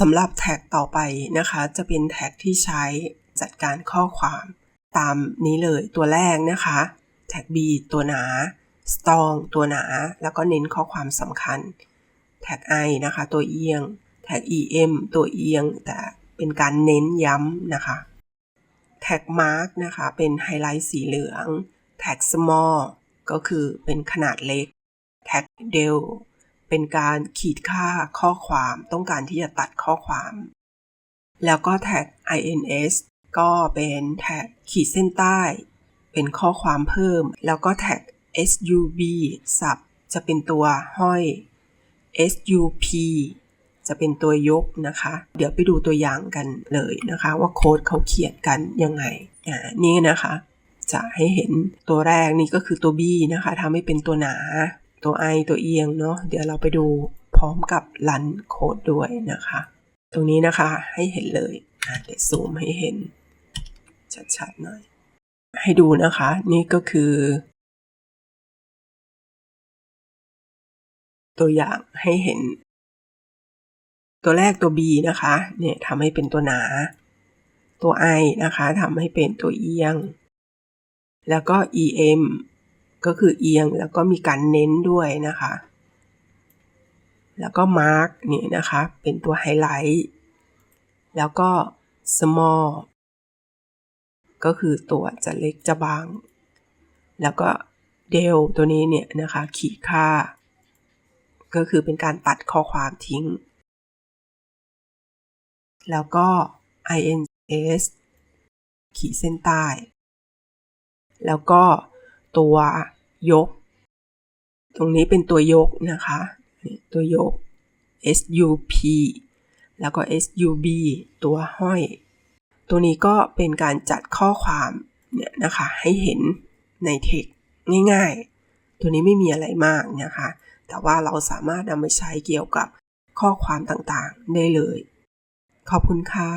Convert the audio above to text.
สำหรับแท็กต่อไปนะคะ จะเป็นแท็กที่ใช้จัดการข้อความ ตามนี้เลยตัวแรกนะคะ แท็ก B ตัวหนา strong ตัวหนา แล้วก็เน้นข้อความสำคัญ แท็ก I นะคะ ตัวเอียง แท็ก EM ตัวเอียง แต่เป็นการเน้นย้ำนะคะ แท็ก Mark นะคะ เป็นไฮไลท์สีเหลือง แท็ก Small ก็คือเป็นขนาดเล็ก แท็ก Del เป็นการขีดค่าข้อความต้องการที่จะตัดข้อความ แล้วก็แท็ก ins ก็เป็นแท็กขีดเส้นใต้ เป็นข้อความเพิ่ม แล้วก็แท็ก sub สับจะเป็นตัวห้อย sup จะเป็นตัวยกนะคะ เดี๋ยวไปดูตัวอย่างกันเลยนะคะ ว่าโค้ดเขาเขียนกันยังไงอ่านี่นะคะ จะให้เห็นตัวแรกนี่ก็คือตัว b นะคะทำให้เป็นตัวหนา ตัว i ตัวเอียงเนาะเดี๋ยวเราไปดูพร้อมกับรันโคดด้วยนะคะ ตรงนี้นะคะให้เห็นเลยเดี๋ยวซูมให้เห็น ชัดๆหน่อย ให้ดูนะคะ นี่ก็คือ ตัวอย่างให้เห็น ตัวแรกตัว B นะคะเนี่ยทำให้เป็นตัวหนา ตัว I นะคะทำให้เป็นตัวเอียง แล้วก็ EM ก็คือเอียงแล้วก็มีการเน้นด้วยนะคะ แล้วก็ Mark เนี่นะคะ เป็นตัวไฮไลท์แล้วก็ Small ก็คือตัวจะเล็กจะบาง แล้วก็ Del ตัวนี้เนี่ยนะคะ ขีดค่า ก็คือเป็นการตัดข้อความทิ้ง แล้วก็ ins ขีดเส้นใต้ แล้วก็ ตัวยก ตรงนี้เป็นตัวยกนะคะ ตัวยก sup แล้วก็ sub ตัวห้อย ตัวนี้ก็เป็นการจัดข้อความเนี่ยนะคะให้เห็นในเทคง่ายๆ ตัวนี้ไม่มีอะไรมากนะคะ แต่ว่าเราสามารถนำไปใช้เกี่ยวกับข้อความต่างๆได้เลย ขอบคุณค่ะ